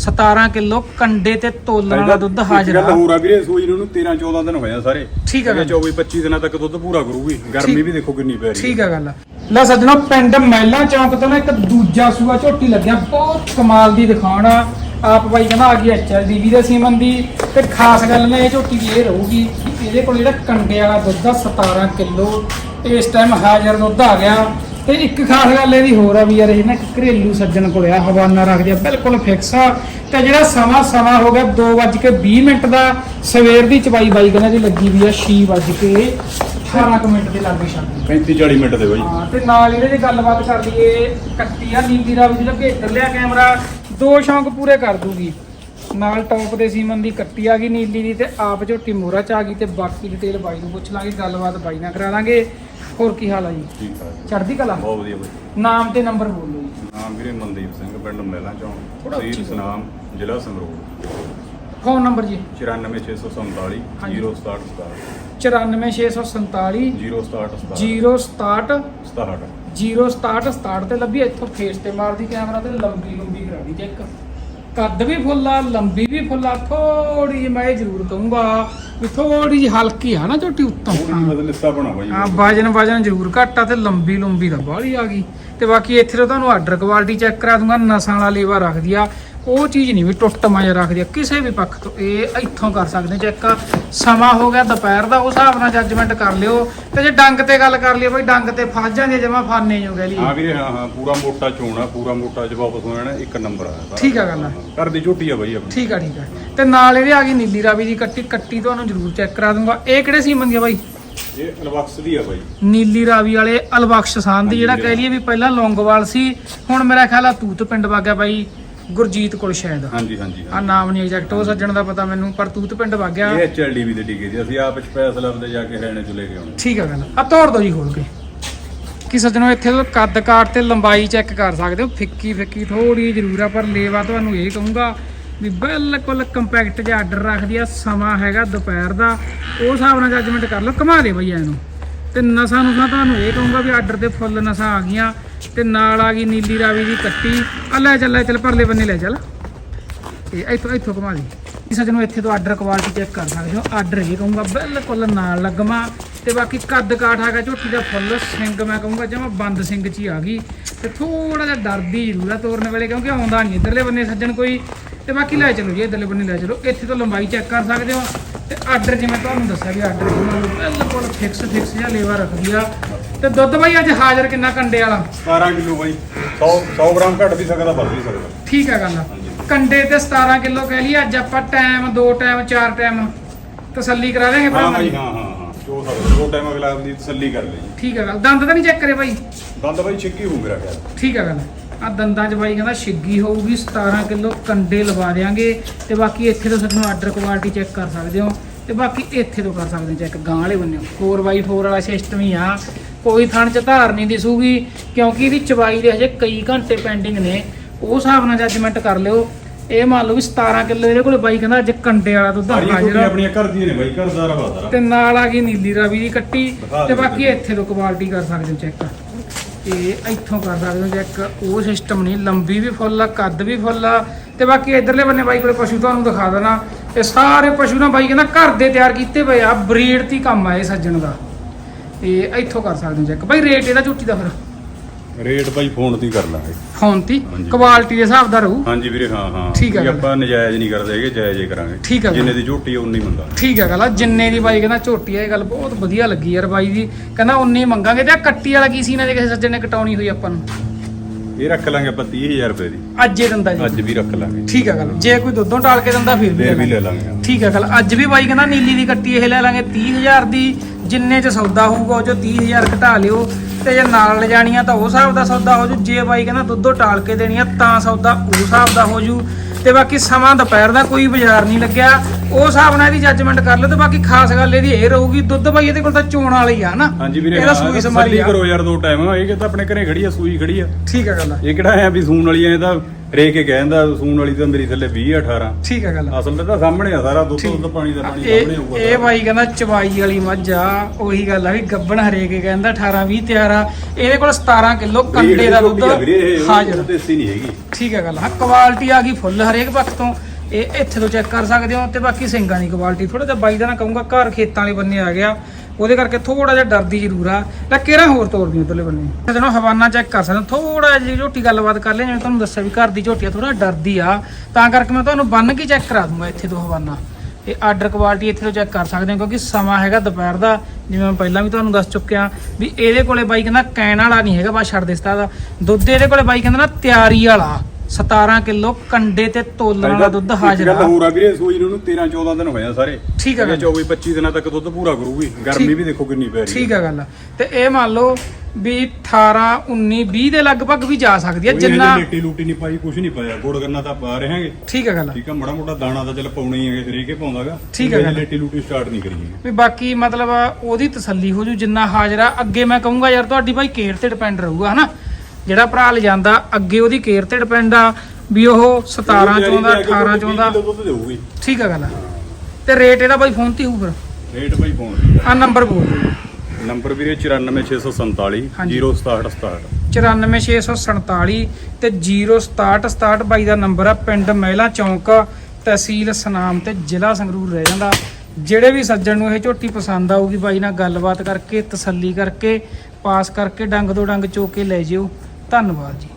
17 kilo ਕੰਡੇ ਤੇ ਤੋਲਣ ਵਾਲਾ ਦੁੱਧ ਹਾਜ਼ਰ ਗੱਲ ਆ। ਹੋਰ ਆ ਵੀਰੇ ਸੂਈ ਨੂੰ 13 14 ਦਿਨ ਹੋਇਆ ਸਾਰੇ। ਠੀਕ ਆ ਗੱਲ। 24 25 ਦਿਨਾਂ ਤੱਕ ਦੁੱਧ ਪੂਰਾ ਕਰੂਗੀ। ਗਰਮੀ ਵੀ ਦੇਖੋ ਕਿੰਨੀ ਪੈ ਰਹੀ ਠੀਕ ਆ ਗੱਲ। ਲੈ ਸੱਜਣੋ ਪਿੰਡ ਮਹਿਲਾ ਚੌਂਕ ਤੋਂ ਨਾ ਇੱਕ ਦੂਜਾ ਸੂਆ ਝੋਟੀ ਲੱਗਿਆ। ਬਹੁਤ ਕਮਾਲ ਦੀ ਦਿਖਾਉਣ ਆਪ ਬਾਈ ਕਹਿੰਦਾ ਆ ਗਈ ਐਚਐਲ ਡੀਵੀ ਦੇ ਸੀਮਨ ਦੀ। ਤੇ ਖਾਸ ਗੱਲ ਨੇ ਇਹ ਝੋਟੀ ਦੀ ਇਹ ਰਹੂਗੀ ਇਹਦੇ ਕੋਲ ਜਿਹੜਾ ਕੰਡੇ ਵਾਲਾ ਦੁੱਧ ਆ 17 ਕਿਲੋ ਇਸ ਟਾਈਮ ਹਾਜ਼ਰ ਦੁੱਧ ਆ ਗਿਆ। ਤੇ ਇੱਕ ਖਾਸ ਗੱਲ ਇਹਦੀ ਹੋਰ ਆ ਵੀ ਯਾਰ ਇਹ ਨਾ ਇੱਕ ਘਰੇਲੂ ਸੱਜਣ ਕੋਲ ਆ ਹਵਾਨਾ ਰੱਖਦੇ ਆ ਬਿਲਕੁਲ ਫਿਕਸ ਆ। ਤੇ ਜਿਹੜਾ ਸਮਾਂ ਸਮਾਂ ਹੋ ਗਿਆ 2:20 ਮਿੰਟ ਦਾ ਸਵੇਰ ਦੀ ਚਵਾਈ ਬਾਈ ਕਹਿੰਦਾ ਦੀ ਲੱਗੀ ਵੀ ਆ 6:18 ਮਿੰਟ ਦੇ ਲਾਗੇ ਛੱਡ 35 40 ਮਿੰਟ ਦੇ ਬਾਈ। ਹਾਂ ਤੇ ਨਾਲ ਇਹਦੇ ਦੀ ਗੱਲਬਾਤ ਕਰ ਲਈਏ ਕੱਟੀ ਆ ਰਾਵੀ ਦੀ ਲੱਗੇ ਇੱਧਰ ਲਿਆ ਕੈਮਰਾ ਦੋ ਸ਼ੌਂਕ ਪੂਰੇ ਕਰ ਦੂਗੀ। ਨਾਲ ਟੌਪ ਦੇ ਸੀਮਨ ਦੀ ਕੱਟੀ ਆ ਗਈ ਨੀਲੀ ਦੀ ਤੇ ਆਪ ਝੋਟੀ ਮੋਰਾ ਚ ਆ ਗਈ ਤੇ ਬਾਕੀ ਡਿਟੇਲ ਬਾਈ ਨੂੰ ਪੁੱਛ ਲਾਂਗੇ ਗੱਲਬਾਤ ਬਾਈ ਨਾਲ ਕਰਾ ਲਾਂਗੇ। ਹੋਰ ਕੀ ਹਾਲ ਆ ਜੀ? ਠੀਕ ਆ ਚੜ੍ਹਦੀ ਕਲਾ? ਬਹੁਤ ਵਧੀਆ ਬਾਈ। ਨਾਮ ਤੇ ਨੰਬਰ ਬੋਲੋ ਜੀ। ਨਾਮ ਵੀਰੇ ਮਨਦੀਪ ਸਿੰਘ ਪਿੰਡ ਮਹਿਲਾ ਚੌਂਕ ਥੋੜ੍ਹਾ ਉੱਚੀ ਤਹਿਸੀਲ ਸਨਾਮ ਜ਼ਿਲ੍ਹਾ ਸੰਗਰੂਰ। ਫੋਨ ਨੰਬਰ ਜੀ। 94647 ਹਾਂਜੀ। 067 94647 067 067 67 067 67 ਤੇ ਲੱਭੀ ਇੱਥੋਂ ਫੇਸ ਤੇ ਮਾਰਦੀ ਕੈਮਰਾ ਤੇ ਲੰਬੀ ਲੰਬੀ ਕਰਾ ਦੀ ਚੈੱਕ ਕੱਦ ਵੀ ਫੁੱਲਾ ਲੰਬੀ ਵੀ ਫੁੱਲਾ ਥੋੜੀ ਜਿਹੀ ਮੈਂ ਇਹ ਜ਼ਰੂਰ ਕਹੂੰਗਾ ਵੀ ਥੋੜੀ ਜਿਹੀ ਹਲਕੀ ਆ ਨਾ ਝੋਟੀ ਉੱਤੋਂ। ਥੋੜੀ ਮਤਲਬ ਲਿੱਸਾ ਬਣਾ ਬਾਈ। ਹਾਂ ਵਜਨ ਵਜਨ ਜ਼ਰੂਰ ਘੱਟ ਆ ਤੇ ਲੰਬੀ ਲੰਬੀ ਦਾ ਬਾਹਲੀ ਆ ਗਈ। ਤੇ ਬਾਕੀ ਇੱਥੇ ਤੋਂ ਤੁਹਾਨੂੰ ਆਰਡਰ ਕੁਆਲਿਟੀ ਚੈੱਕ ਕਰਾ ਦੂੰਗਾ ਨਸਾਂ ਵਾਲਾ ਲੇਵਾ ਰੱਖਦੀ ਆ। ਉਹ ਚੀਜ਼ ਨਹੀਂ ਵੀ ਟੁੱਟ ਮਾਜਾ ਰੱਖਦੀ ਆ ਕਿਸੇ ਵੀ ਪੱਖ ਤੋਂ। ਇਹ ਇੱਥੋਂ ਕਰ ਸਕਦੇ ਚੈੱਕ ਸਮਾਂ ਹੋ ਗਿਆ ਦੁਪਹਿਰ ਦਾ ਉਸ ਹਿਸਾਬ ਨਾਲ ਜੱਜਮੈਂਟ ਕਰ ਲਿਓ। ਤੇ ਜੇ ਡੰਗ ਤੇ ਗੱਲ ਕਰ ਲਈਏ ਬਈ ਡੰਗ ਤੇ ਫਸ ਜਾਂਦੇ ਜਮਾ ਫਾਨੇ ਜੋ ਕਹਿ ਲਈਏ ਹਾਂ ਵੀਰੇ ਹਾਂ ਹਾਂ ਪੂਰਾ ਮੋਟਾ ਚੋਣਾ ਪੂਰਾ ਮੋਟਾ ਜਵਾਬ ਹੋ ਜਾਣਾ ਇੱਕ ਨੰਬਰ ਆ। ਠੀਕ ਆ ਗੱਲ ਆ। ਘਰ ਦੀ ਝੋਟੀ ਆ ਬਾਈ ਆਪਣੀ। ਠੀਕ ਆ ਠੀਕ ਆ। ਤੇ ਨਾਲ ਇਹਦੇ ਆ ਗਈ ਨੀਲੀ ਰਾਵੀ ਦੀ ਕੱਟੀ ਕੱਟੀ ਤੁਹਾਨੂੰ ਜ਼ਰੂਰ ਚੈੱਕ ਕਰਾ ਦੂੰਗਾ। ਇਹ ਕਿਹੜੇ ਸੀ ਮੰਗਿਆ ਬਾਈ? ਇਹ ਅਲਵਕਸ ਦੀ ਆ ਬਾਈ। ਨੀਲੀ ਰਾਵੀ ਵਾਲੇ ਅਲਬਖਸ਼ ਸਾਨ ਦੀ ਜਿਹੜਾ ਕਹਿ ਲਈਏ ਵੀ ਪਹਿਲਾਂ ਲੌਂਗੋਵਾਲ ਸੀ ਹੁਣ ਮੇਰਾ ਖਿਆਲ ਆ ਤੂਤ ਪਿੰਡ ਵਾਗਿਆ ਬਾਈ। ਗੁਰਜੀਤ ਕੋਲ ਸ਼ਾਇਦ। ਹਾਂਜੀ ਹਾਂਜੀ ਆ ਨਾਮ ਨਹੀਂ ਐਗਜ਼ੈਕਟ ਉਹ ਸੱਜਣ ਦਾ ਪਤਾ ਮੈਨੂੰ ਪਰ ਤੂਤ ਪਿੰਡ ਵਾਗਿਆ। ਇਹ ਐਚਐਲਡੀਵੀ ਦੇ ਟੀਕੇ ਜੀ ਅਸੀਂ ਆਪ ਸਪੈਸ਼ਲ ਆਪਦੇ ਜਾ ਕੇ ਲੈਣੇ ਚਲੇ ਗਏ ਹੁਣ ਠੀਕ ਆ ਗੱਲ। ਆ ਤੋੜ ਦੋ ਜੀ ਖੋਲ ਕੇ। ਕਿ ਸੱਜਣੋ ਇੱਥੇ ਤੋਂ ਕੱਦ ਕਾਟ ਤੇ ਲੰਬਾਈ ਚੈੱਕ ਕਰ ਸਕਦੇ ਹੋ। ਫਿੱਕੀ ਫਿੱਕੀ ਥੋੜੀ ਜ਼ਰੂਰ ਆ ਪਰ ਲੇਵਾ ਤੁਹਾਨੂੰ ਇਹ ਕਹੂੰਗਾ ਵੀ ਬਿਲਕੁਲ ਕੰਪੈਕਟ ਜਿਹਾ ਆਰਡਰ ਰੱਖਦੀ ਆ ਸਮਾਂ ਹੈਗਾ ਦੁਪਹਿਰ ਦਾ। ਉਹ ਹਿਸਾਬ ਨਾਲ ਜੱਜਮੈਂਟ ਕਰ ਲਓ ਘੁਮਾ ਦੇ ਬਈ ਇਹਨੂੰ। ਤੇ ਨਸਾਂ ਨੂੰ ਤੁਹਾਨੂੰ ਇਹ ਕਹੂੰਗਾ ਵੀ ਆਰਡਰ ਦੇ ਫੁੱਲ ਨਸਾਂ ਆ ਗਈਆਂ। ਤੇ ਨਾਲ ਆ ਗਈ ਨੀਲੀ ਰਾਵੀ ਦੀ ਕੱਟੀ। ਅੱਲਾ ਚੱਲ ਚੱਲ, ਪਰਲੇ ਬੰਨੇ ਲੈ ਚੱਲ। ਇਹ ਇੱਥੋਂ ਇੱਥੋਂ ਘੁਮਾ ਦੀ ਇਸ ਨੂੰ ਇੱਥੇ ਤੋਂ ਆਰਡਰ ਕੁਆਲਿਟੀ ਚੈੱਕ ਕਰ ਸਕਦੇ ਹੋ। ਆਰਡਰ ਇਹ ਕਹੂੰਗਾ, ਬਿਲਕੁਲ ਨਾਲ ਲੱਗਮਾ। ਤੇ ਬਾਕੀ ਕੱਦ ਕਾਠ ਹੈਗਾ, ਝੋਟੀ ਦਾ ਫੁੱਲ ਸਿੰਘ, ਮੈਂ ਕਹੂੰਗਾ ਜਮਾ ਬੰਦ ਸਿੰਘ ਚ ਹੀ ਆ ਗਈ। ਤੇ ਥੋੜਾ ਜਿਹਾ ਡਰਦੀ ਜ਼ਰੂਰ ਆ ਤੋਰਨ ਵੇਲੇ, ਕਿਉਂਕਿ ਆਉਂਦਾ ਨਹੀਂ ਇਧਰਲੇ ਬੰਨੇ ਸੱਜਣ ਕੋਈ। ਤੇ ਬਾਕੀ ਲੈ ਚਲੋ ਜੀ, ਇਧਰਲੇ ਬੰਨੇ ਲੈ ਚਲੋ। ਇੱਥੇ ਤੋਂ ਲੰਬਾਈ ਚੈੱਕ ਕਰ ਸਕਦੇ ਹੋ। ਤੇ ਆਰਡਰ ਜਿਵੇਂ ਤੁਹਾਨੂੰ ਦੱਸਿਆ ਵੀ ਆਰਡਰ ਬਿਲਕੁਲ ਫਿਕਸ ਫਿਕਸ ਜਿਹਾ ਲੇਵਾ ਰੱਖਦੀ ਆ। ਤੇ ਦੁੱਧ ਬਾਈ ਅੱਜ ਹਾਜ਼ਰ ਕਿੰਨਾ ਕੰਡੇ ਵਾਲਾ? 17 ਕਿਲੋ ਬਾਈ। 100 100 ਗ੍ਰਾਮ ਘੱਟ ਵੀ ਸਕਦਾ ਵੱਧ ਵੀ ਸਕਦਾ। ਠੀਕ ਆ ਗੱਲ ਕੰਡੇ ਤੇ 17 ਕਿਲੋ ਕਹਿ ਲਈ ਅੱਜ ਆਪਾਂ ਟਾਈਮ ਦੋ ਟਾਈਮ ਚਾਰ ਟਾਈਮ ਤਸੱਲੀ ਕਰਾ ਦੇਗੇ ਹਾਂ ਹਾਂ ਹਾਂ ਹਾਂ। ਜੋ ਸਕਦਾ ਦੋ ਟਾਈਮ ਅਗਲਾ ਆਪਣੀ ਤਸੱਲੀ ਕਰ ਲਈ ਠੀਕ ਆ ਗੱਲ। ਦੰਦ ਤਾਂ ਨਹੀਂ ਚੈੱਕ ਕਰੇ ਬਾਈ? ਦੰਦ ਬਾਈ ਛਿੱਕੀ ਹੋ ਮੇਰਾ ਖਿਆਲ। ਠੀਕ ਆ ਗੱਲ। ਆ ਦੰਦਾਂ 'ਚ ਬਾਈ ਕਹਿੰਦਾ ਛਿੱਗੀ ਹੋਊਗੀ 17 ਕਿਲੋ ਕੰਡੇ ਲਵਾ ਦਿਆਂਗੇ ਤੇ ਬਾਕੀ ਇੱਥੇ ਤੋਂ ਸਾਨੂੰ ਆਰਡਰ ਕੁਆਲਿਟੀ ਚੈੱਕ ਕਰ ਸਕਦੇ ਹੋ ਤੇ ਬਾਕੀ ਇੱਥੇ ਤੋਂ ਕਰ ਸਕਦੇ ਚੈੱਕ ਗਾਂ ਵਾਲੇ ਬੰਨੇ 4x4 ਵਾਲਾ ਸਿਸਟਮ ਹੀ ਆ। ਕੋਈ ਥਣ 'ਚ ਧਾਰ ਨਹੀਂ ਦਿਸੂਗੀ ਕਿਉਂਕਿ ਇਹਦੀ ਚਵਾਈ ਦੇ ਹਜੇ ਕਈ ਘੰਟੇ ਪੈਂਡਿੰਗ ਨੇ। ਉਹ ਹਿਸਾਬ ਨਾਲ ਜੱਜਮੈਂਟ ਕਰ ਲਿਓ। ਇਹ ਮੰਨ ਲਓ ਵੀ 17 ਕਿਲੋ ਇਹਦੇ ਕੋਲੇ ਬਾਈ ਕਹਿੰਦਾ ਅੱਜ ਕੰਡੇ ਵਾਲਾ ਦੁੱਧ ਹਾਜ਼ਰ ਆ ਆਪਣੀਆਂ ਘਰ ਦੀਆਂ ਨੇ ਬਾਈ ਘਰ ਦਾ ਰਵਾ ਤੇ ਨਾਲ ਆ ਗਈ ਨੀਲੀ ਰਾਵੀ ਦੀ ਕੱਟੀ ਤੇ ਬਾਕੀ। ਇੱਥੇ ਤੋਂ ਕੁਆਲਿਟੀ ਕਰ ਸਕਦੇ ਚੈੱਕ। ਤੇ ਇੱਥੋਂ ਕਰ ਸਕਦੇ ਹੋ ਚੈੱਕ ਉਹ ਸਿਸਟਮ ਨਹੀਂ, ਲੰਬੀ ਵੀ ਫੁੱਲ ਆ, ਕੱਦ ਵੀ ਫੁੱਲ ਆ। ਤੇ ਬਾਕੀ ਇਧਰਲੇ ਬੰਨੇ ਬਾਈ ਕੋਲੇ ਪਸ਼ੂ ਤੁਹਾਨੂੰ ਦਿਖਾ ਦੇਣਾ। ਇਹ ਸਾਰੇ ਪਸ਼ੂ ਨਾ ਬਾਈ ਕਹਿੰਦਾ ਘਰ ਦੇ ਤਿਆਰ ਕੀਤੇ ਪਏ ਆ, ਬਰੀਡ ਦੀ ਕੰਮ ਆ ਇਹ ਸੱਜਣ ਦਾ। ਇਹ ਇੱਥੋਂ ਕਰ ਸਕਦੇ ਹੋ ਚੈੱਕ ਬਾਈ ਰੇਟ ਇਹਦਾ ਝੂਟੀ ਦਾ ਫਿਰ। ਰੇਟ ਬਾਈ ਫੋਨ ਤੇ ਹੀ ਕਰ ਲਾਂਗੇ। ਫੋਨ ਤੇ ਹਾਂਜੀ। ਕੁਆਲਿਟੀ ਦੇ ਹਿਸਾਬ ਦਾ ਰਹੂ? ਹਾਂਜੀ ਵੀਰੇ ਹਾਂ ਹਾਂ। ਠੀਕ ਆ ਵੀ ਗੱਲ। ਆਪਾਂ ਨਜਾਇਜ਼ ਨਹੀਂ ਕਰਦੇ ਹੈਗੇ ਜਾਇਜ਼ ਹੀ ਕਰਾਂਗੇ। ਠੀਕ ਆ ਗੱਲ। ਜਿੰਨੇ ਦੀ ਝੋਟੀ ਉਨੀ ਹੀ ਮੰਗਾ ਠੀਕ ਹੈ ਗੱਲ ਆ। ਜਿੰਨੇ ਦੀ ਬਾਈ ਕਹਿੰਦਾ ਝੋਟੀ ਆ ਇਹ ਗੱਲ ਬਹੁਤ ਵਧੀਆ ਲੱਗੀ ਯਾਰ ਬਾਈ ਦੀ ਕਹਿੰਦਾ ਉਨੀ ਮੰਗਾਂਗੇ ਤੇ ਆ ਕੱਟੀ ਵਾਲਾ ਕੀ ਸੀ ਨਾ ਜੇ ਕਿਸੇ ਸੱਜਣ ਨੇ ਕਟਾਉਣੀ ਹੋਈ ਆਪਾਂ ਨੂੰ? ਇਹ ਰੱਖ ਲਾਂਗੇ ਆਪਾਂ 30000 ਰੁਪਏ ਦੀ। ਅੱਜ ਹੀ ਦਿੰਦਾ ਜੀ। ਅੱਜ ਵੀ ਰੱਖ ਲਾਂਗੇ। ਠੀਕ ਹੈ ਗੱਲ। ਜੇ ਕੋਈ ਦੁੱਧੋਂ ਟਾਲ ਕੇ ਦਿੰਦਾ ਫਿਰ ਵੀ ਫੇਰ ਵੀ ਲੈ। ਲਾਂਗੇ। ਠੀਕ ਹੈ ਗੱਲ। ਅੱਜ ਵੀ ਬਾਈ ਕਹਿੰਦਾ ਨੀਲੀ ਦੀ ਕੱਟੀ ਇਹ ਲੈ ਲਾਂਗੇ 30000 ਦੀ। ਜਿੰਨੇ ਚ ਸੌਦਾ ਹੋਊਗਾ ਉਹ ਚੋਂ 30000 ਘਟਾ ਲਿਓ ਤੇ ਜੇ ਨਾਲ ਲਿਜਾਣੀ ਆ ਤਾਂ ਉਹ ਹਿਸਾਬ ਦਾ ਸੌਦਾ ਹੋ ਜੂ। ਜੇ ਬਾਈ ਕਹਿੰਦਾ ਦੁੱਧੋਂ ਟਾਲ ਕੇ ਦੇਣੀ ਆ ਤਾਂ ਸੌਦਾ ਉਹ ਹਿਸਾਬ ਦਾ ਹੋ ਜੂ। ਤੇ ਬਾਕੀ ਸਮਾਂ ਦੁਪਹਿਰ ਦਾ ਕੋਈ ਬਾਜ਼ਾਰ ਨਹੀਂ ਲੱਗਿਆ। ਉਹ ਹਿਸਾਬ ਨਾਲ ਇਹਦੀ ਜੱਜਮੈਂਟ ਕਰ ਲਓ ਤੇ ਬਾਕੀ ਖਾਸ ਗੱਲ ਇਹਦੀ ਇਹ ਰਹੂਗੀ ਦੁੱਧ ਬਾਈ ਇਹਦੇ ਕੋਲ ਤਾਂ ਚੋਣ ਵਾਲੀ ਆ ਨਾ। ਹਾਂਜੀ ਵੀਰੇ ਇਹਦਾ ਸੂਈ ਸੰਭਾਲੀ ਆ। ਕਰੋ ਯਾਰ ਦੋ ਟਾਈਮ ਇਹ ਕਿ ਤਾਂ ਆਪਣੇ ਘਰੇ ਖੜੀ ਆ ਸੂਈ ਖੜੀ ਆ। ਠੀਕ ਹੈ ਗੱਲ ਇਹ ਕਿਹੜਾ ਹੈ ਵੀ ਸੂਣ ਵਾਲੀ ਆ ਇਹ ਤਾਂ ਹਰੇਕ ਹੀ ਕਹਿੰਦਾ ਸੂਣ ਵਾਲੀ ਤਾਂ ਮੇਰੀ ਥੱਲੇ 20 18 ਠੀਕ ਹੈ ਗੱਲ। ਅਸਲ ਤਾਂ ਸਾਹਮਣੇ ਆ ਸਾਰਾ ਦੁੱਧ ਦੁੱਧ ਪਾਣੀ ਦਾ ਪਾਣੀ ਸਾਹਮਣੇ ਇਹ ਹੋਊਗਾ ਇਹ ਬਾਈ ਕਹਿੰਦਾ ਚਵਾਈ ਵਾਲੀ ਮੱਝ ਆ ਉਹੀ ਗੱਲ ਆ ਵੀ ਗੱਬਣ ਹਰੇਕ ਹੀ ਕਹਿੰਦਾ 18 20 ਤਿਆਰ ਆ। ਇਹਦੇ ਕੋਲ 17 ਕਿਲੋ ਕੰਡੇ ਦਾ ਦੁੱਧ ਹਾਜ਼ਰ। ਦੇਸੀ ਨਹੀਂ ਹੈਗੀ। ਠੀਕ ਹੈ ਗੱਲ ਹਾਂ ਕੁਆਲਿਟੀ ਆ ਗਈ ਫੁੱਲ ਹਰੇਕ ਪੱਖ ਤੋਂ। ਇਹ ਇੱਥੇ ਤੋਂ ਚੈੱਕ ਕਰ ਸਕਦੇ ਹੋ ਤੇ ਬਾਕੀ ਸਿੰਗਾਂ ਦੀ ਕੁਆਲਿਟੀ ਥੋੜਾ ਜਿਹਾ ਬਾਈ ਦਾ ਨਾ ਕਹੂੰਗਾ, ਘਰ ਖੇਤਾਂ ਵਾਲੇ ਬੰਨੇ ਆ ਗਿਆ। ਉਹਦੇ ਕਰਕੇ ਥੋੜਾ ਜਿਹਾ ਡਰਦੀ ਜ਼ਰੂਰ ਆ। ਲੈ, ਕਿਹੜਾ ਹੋਰ ਤੋੜਦੀ ਉਧਰਲੇ ਬੰਨੇ? ਜਦੋਂ ਹਵਾਨਾ ਚੈੱਕ ਕਰ ਸਕਦੇ। ਥੋੜਾ ਜਿਹਾ ਝੋਟੀ ਗੱਲਬਾਤ ਕਰ ਲਿਆ ਜਿਵੇਂ ਤੁਹਾਨੂੰ ਦੱਸਿਆ ਵੀ ਘਰ ਦੀ ਝੋਟੀ ਆ ਥੋੜਾ ਡਰਦੀ ਆ। ਤਾਂ ਕਰਕੇ ਮੈਂ ਤੁਹਾਨੂੰ ਬੰਨ ਕੇ ਚੈੱਕ ਕਰਾ ਦੂੰਗਾ ਇੱਥੇ ਤੋਂ ਹਵਾਨਾ। ਇਹ ਆਰਡਰ ਕੁਆਲਿਟੀ ਇੱਥੇ ਤੋਂ ਚੈੱਕ ਕਰ ਸਕਦੇ ਹੋ, ਕਿਉਂਕਿ ਸਮਾਂ ਹੈਗਾ ਦੁਪਹਿਰ ਦਾ। ਜਿਵੇਂ ਮੈਂ ਪਹਿਲਾਂ ਵੀ ਤੁਹਾਨੂੰ ਦੱਸ ਚੁੱਕਿਆ ਵੀ ਇਹਦੇ ਕੋਲੇ ਬਾਈ ਕਹਿੰਦਾ ਕੈਨ ਵਾਲਾ ਨਹੀਂ ਹੈਗਾ, ਬਸ ਛੱਡ ਦੇ ਦਾ। ਦੁੱਧ ਇਹਦੇ ਕੋਲੇ ਬਾਈ ਕਹਿੰਦਾ ਨਾ ਤਿਆਰੀ ਵਾਲਾ। 17 ਕਿਲੋ ਕੰਡੇ ਤੇ ਤੋਲਣ ਵਾਲਾ ਦੁੱਧ ਹਾਜ਼ਰ ਗੱਲ ਆ ਹੋਰ ਆ ਵੀਰੇ ਸੂਈ ਨੂੰ 13 14 ਦਿਨ ਹੋਏ ਆ ਸਾਰੇ। ਠੀਕ ਆ ਗੱਲ। 24 25 ਦਿਨਾਂ ਤੱਕ ਦੁੱਧ ਪੂਰਾ ਕਰੂਗੀ। ਗਰਮੀ ਵੀ ਦੇਖੋ ਕਿੰਨੀ ਪੈ ਰਹੀ ਠੀਕ ਆ ਗੱਲ। ਤੇ ਇਹ ਮੰਨ ਲਓ ਵੀ 18 19 20 ਦੇ ਲਗਭਗ ਵੀ ਜਾ ਸਕਦੀ ਹੈ ਜਿੰਨਾ ਲੇਟੀ ਲੂਟੀ ਨਹੀਂ ਪਾਈ ਕੁਝ ਨਹੀਂ ਪਾਇਆ। ਗੁੜ ਗੰਨਾ ਤਾਂ ਪਾ ਰਹੇ ਹਾਂਗੇ। ਠੀਕ ਆ ਗੱਲ। ਠੀਕ ਆ ਮੜਾ ਮੋਟਾ ਦਾਣਾ ਤਾਂ ਚੱਲ ਪਾਉਣਾ ਹੀ ਹੈਗੇ ਹਰੇਕੇ ਪਾਉਂਦਾਗਾ? ਠੀਕ ਆ ਗੱਲ। ਲੇਟੀ ਲੂਟੀ ਸਟਾਰਟ ਨਹੀਂ ਕਰੀ। ਵੀ ਬਾਕੀ ਮਤਲਬ ਉਹਦੀ ਤਸੱਲੀ ਹੋ ਜੂ ਜਿੰਨਾ ਹਾਜ਼ਰ ਆ। ਅੱਗੇ ਮੈਂ ਕਹੂੰਗਾ ਯਾਰ ਤੁਹਾਡੀ ਭਾਈ ਕੇਅਰ ਤੇ ਡਿਪੈਂਡ ਰਹੂਗਾ ਹਨਾ? ਜਿਹੜਾ ਭਰਾ ਲਿਜਾਂਦਾ ਅੱਗੇ ਉਹਦੀ ਕੇਅਰ ਤੇ ਡਿਪੈਂਡ ਆ ਵੀ ਉਹ 17 ਚਾਹੁੰਦਾ 18 ਚਾਹੁੰਦਾ ਦੁੱਧ ਦੇਊਗੀ। ਠੀਕ ਆ ਗੱਲ ਤੇ ਰੇਟ ਇਹਦਾ ਬਾਈ ਫੋਨ ਤੇ ਹੋਊ ਫਿਰ। ਰੇਟ ਬਾਈ ਪਾਉਣ ਆ। ਨੰਬਰ ਬੋਲ। ਨੰਬਰ ਵੀਰੇ 94647 ਹਾਂਜੀ। 06767 94647 ਤੇ 06767 ਬਾਈ ਦਾ ਨੰਬਰ ਆ ਪਿੰਡ ਮਹਿਲਾ ਚੌਂਕ ਤਹਿਸੀਲ ਸਨਾਮ ਤੇ ਜ਼ਿਲ੍ਹਾ ਸੰਗਰੂਰ ਰਹਿ ਜਾਂਦਾ। ਜਿਹੜੇ ਵੀ ਸੱਜਣ ਨੂੰ ਇਹ ਝੋਟੀ ਪਸੰਦ ਆਊਗੀ ਬਾਈ ਨਾਲ ਗੱਲਬਾਤ ਕਰਕੇ ਤਸੱਲੀ ਕਰਕੇ ਪਾਸ ਕਰਕੇ ਡੰਗ ਤੋਂ ਡੰਗ ਚੋ ਕੇ ਲੈ ਜਿਓ। ਧੰਨਵਾਦ ਜੀ।